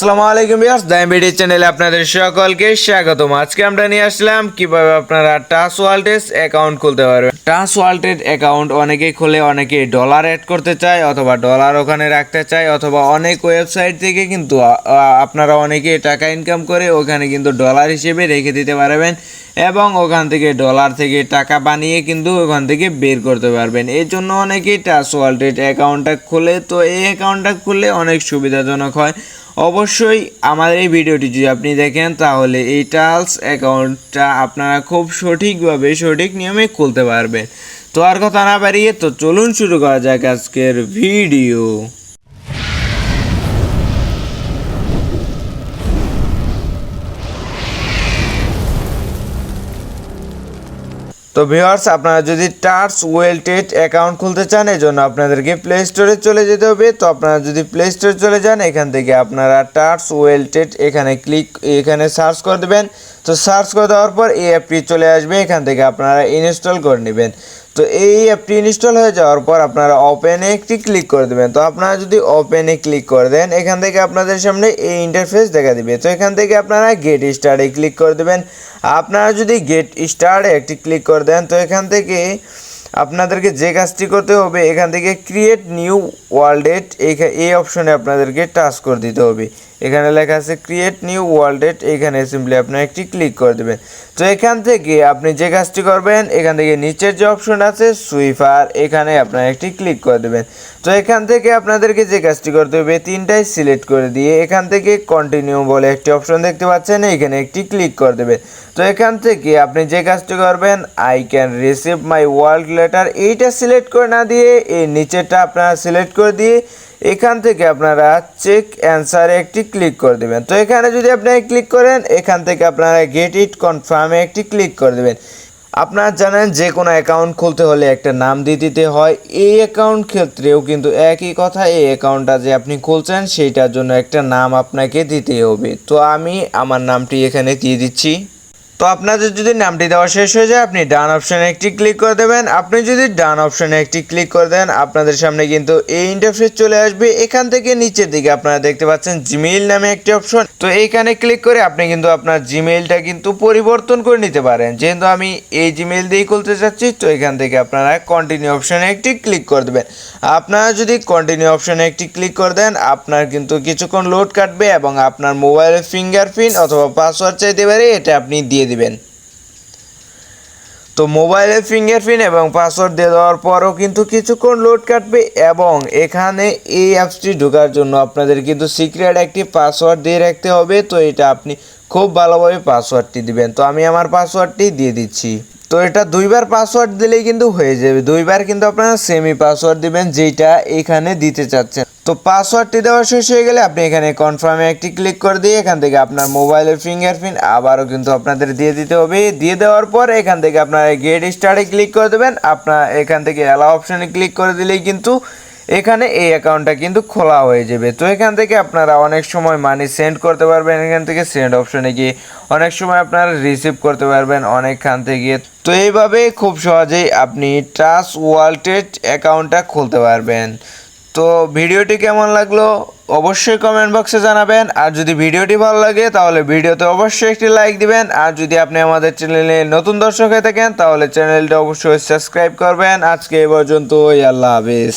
আসসালামু আলাইকুম ভিউয়ার্স দাইমবিডি চ্যানেলে আপনাদের সকলকে স্বাগতম। আজকে আমরা নিয়ে আসলাম কীভাবে আপনারা টাস ওয়ালটেস অ্যাকাউন্ট খুলতে পারবেন। টাস ওয়ালটেড অ্যাকাউন্ট অনেকেই খুলে অনেকে ডলার অ্যাড করতে চায় অথবা ডলার ওখানে রাখতে চায় অথবা অনেক ওয়েবসাইট থেকে কিন্তু আপনারা অনেকে টাকা ইনকাম করে ওখানে কিন্তু ডলার হিসেবে রেখে দিতে পারবেন এবং ওখান থেকে ডলার থেকে টাকা বানিয়ে কিন্তু ওখান থেকে বের করতে পারবেন। এই জন্য অনেকেই টাস ওয়ালটেড অ্যাকাউন্টটা খুলে, তো এই অ্যাকাউন্টটা খুললে অনেক সুবিধাজনক হয়। অবশ্যই আমাদের এই ভিডিওটি যদি আপনি দেখেন, তাহলে এই টালস অ্যাকাউন্টটা আপনারা খুব সঠিকভাবে সঠিক নিয়মে খুলতে পারবেন। তো আর কথা না বাড়িয়ে, তো চলুন শুরু করা যাক আজকের ভিডিও। তো ভিউয়ার্স, আপনারা যদি টার্স ওয়েলটেড অ্যাকাউন্ট খুলতে চান এই জন্য আপনাদেরকে প্লে স্টোরে চলে যেতে হবে। তো আপনারা যদি প্লে স্টোরে চলে যান, এখান থেকে আপনারা টার্স ওয়েলটেড এখানে ক্লিক এখানে সার্চ করে দেবেন। তো সার্চ করে দেওয়ার পর এই অ্যাপটি চলে আসবে। এখান থেকে আপনারা ইনস্টল করে নেবেন। তো এই অ্যাপটি ইনস্টল হয়ে যাওয়ার পর আপনারা ওপেনে একটি ক্লিক করে দেবেন। তো আপনারা যদি ওপেনে ক্লিক করে দেন, এখান থেকে আপনাদের সামনে এই ইন্টারফেস দেখা দিবে। তো এখান থেকে আপনারা গেট স্টারে ক্লিক করে দেবেন। আপনারা যদি গেট স্টারে একটি ক্লিক করে দেন, তো এখান থেকে আপনাদেরকে যে কাজটি করতে হবে, এখান থেকে ক্রিয়েট নিউ ওয়ার্ল্ডেট এই অপশনে আপনাদেরকে টাচ করে দিতে হবে। এখানে লেখা আছে ক্রিয়েট নিউ ওয়ার্ল্ডেট এখানে সিম্পলি আপনারা একটি ক্লিক করে দেবেন। তো এখান থেকে আপনি যে কাজটি করবেন, এখান থেকে নিচের যে অপশন আছে, সুইফার, এখানে আপনারা একটি ক্লিক করে দেবেন। তো এখান থেকে আপনাদেরকে যে কাজটি করতে হবে, তিনটাই সিলেক্ট করে দিয়ে এখান থেকে কন্টিনিউ বলে একটি অপশন দেখতে পাচ্ছেন, এখানে একটি ক্লিক করে দেবেন। তো এখান থেকে আপনি যে কাজটি করবেন I can receive my world letter এইটা সিলেক্ট করে না দিয়ে এই নিচেরটা আপনারা সিলেক্ট করে দিয়ে এখান থেকে আপনারা চেক অ্যান্সারে একটি ক্লিক করে দেবেন। তো এখানে যদি আপনি ক্লিক করেন, এখান থেকে আপনারা গেট ইট কনফার্মে একটি ক্লিক করে দেবেন। আপনারা জানেন যে কোনো অ্যাকাউন্ট খুলতে হলে একটা নাম দিয়ে দিতে হয়। এই অ্যাকাউন্ট ক্ষেত্রেও কিন্তু একই কথা, এই অ্যাকাউন্টটা যে আপনি খুলছেন, সেইটার জন্য একটা নাম আপনাকে দিতে হবে। তো আমি আমার নামটি এখানে দিয়ে দিচ্ছি। তো আপনাদের যদি নামটি দেওয়া শেষ হয়ে যায়, আপনি ডান অপশানে একটি ক্লিক করে দেবেন। আপনি যদি ডান অপশানে একটি ক্লিক করে দেন, আপনাদের সামনে কিন্তু এই ইন্টারফেস চলে আসবে। এখান থেকে নিচের দিকে আপনারা দেখতে পাচ্ছেন জিমেইল নামে একটি অপশন তো এইখানে ক্লিক করে আপনি কিন্তু আপনার জিমেইলটা কিন্তু পরিবর্তন করে নিতে পারেন। যেহেতু আমি এই জিমেইল দিয়েই খুলতে চাচ্ছি তো এখান থেকে আপনারা কন্টিনিউ অপশানে একটি ক্লিক করে দেবেন। আপনারা যদি কন্টিনিউ অপশানে একটি ক্লিক করে দেন, আপনার কিন্তু কিছুক্ষণ লোড কাটবে এবং আপনার মোবাইলের ফিঙ্গারপ্রিন্ট অথবা পাসওয়ার্ড চাইতে পারে, এটা আপনি দিয়ে দিবেন। তো মোবাইলের ফিঙ্গারপ্রিন্ট এবং পাসওয়ার্ড দিয়ে দেওয়ার পরও কিন্তু কিছুক্ষণ লোড কাটবে এবং এখানে এই অ্যাপসটি ঢোকার জন্য আপনাদের কিন্তু সিক্রেট একটি পাসওয়ার্ড দিয়ে রাখতে হবে। তো এটা আপনি খুব ভালোভাবে পাসওয়ার্ডটি দিবেন। তো আমি আমার পাসওয়ার্ডটি দিয়ে দিচ্ছি। তো এটা দুইবার পাসওয়ার্ড দিলেই কিন্তু হয়ে যাবে। দুইবার কিন্তু আপনারা সেমি পাসওয়ার্ড দিবেন যেটা এখানে দিতে চাচ্ছেন। তো পাসওয়ার্ডটি দেওয়া শেষ হয়ে গেলে আপনি এখানে কনফার্মে একটি ক্লিক করে দিয়ে এখান থেকে আপনার মোবাইলের ফিঙ্গারপ্রিন্ট আবারও কিন্তু আপনাদের দিয়ে দিতে হবে। দিয়ে দেওয়ার পর এখান থেকে আপনার গেট স্টার্টে ক্লিক করে দেবেন। আপনার এখান থেকে অ্যালাউ অপশানে ক্লিক করে দিলেই কিন্তু এখানে এই অ্যাকাউন্টটা কিন্তু খোলা হয়ে যাবে। তো এখান থেকে আপনারা অনেক সময় মানি সেন্ড করতে পারবেন। এখান থেকে সেন্ড অপশনে গিয়ে অনেক সময় আপনারা রিসিভ করতে পারবেন অনেকখান থেকে। তো এইভাবে খুব সহজেই আপনি ট্রাস ওয়ালটেড অ্যাকাউন্টটা খুলতে পারবেন। তো ভিডিওটি কেমন লাগল অবশ্যই কমেন্ট বক্সে জানাবেন। আর যদি ভিডিওটি ভালো লাগে, তাহলে ভিডিওতে অবশ্যই একটি লাইক দিবেন। আর যদি আপনি আমাদের চ্যানেলে নতুন দর্শক হয়ে থাকেন, তাহলে চ্যানেলটা অবশ্যই সাবস্ক্রাইব করবেন। আজকে এ পর্যন্তই, আল্লাহ হাফিজ।